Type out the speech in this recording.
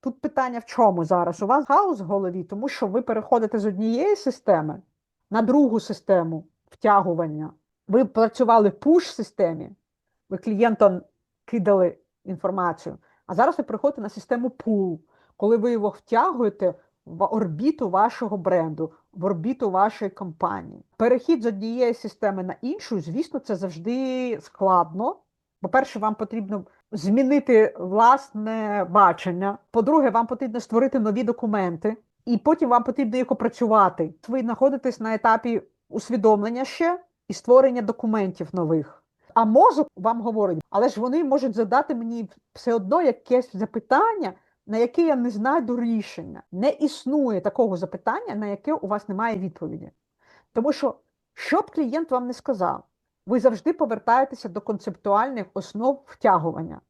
Тут питання в чому зараз? У вас хаос в голові, тому що ви переходите з однієї системи на другу систему втягування. Ви працювали в пуш-системі, ви клієнтам кидали інформацію, а зараз ви переходите на систему пул, коли ви його втягуєте в орбіту вашого бренду, в орбіту вашої компанії. Перехід з однієї системи на іншу, звісно, це завжди складно. По-перше, вам потрібно змінити власне бачення. По-друге, вам потрібно створити нові документи, і потім вам потрібно їх опрацювати. Ви знаходитесь на етапі усвідомлення ще і створення документів нових. А мозок вам говорить, але ж вони можуть задати мені все одно якесь запитання, на яке я не знайду рішення. Не існує такого запитання, на яке у вас немає відповіді. Тому що, що б клієнт вам не сказав, ви завжди повертаєтеся до концептуальних основ втягування.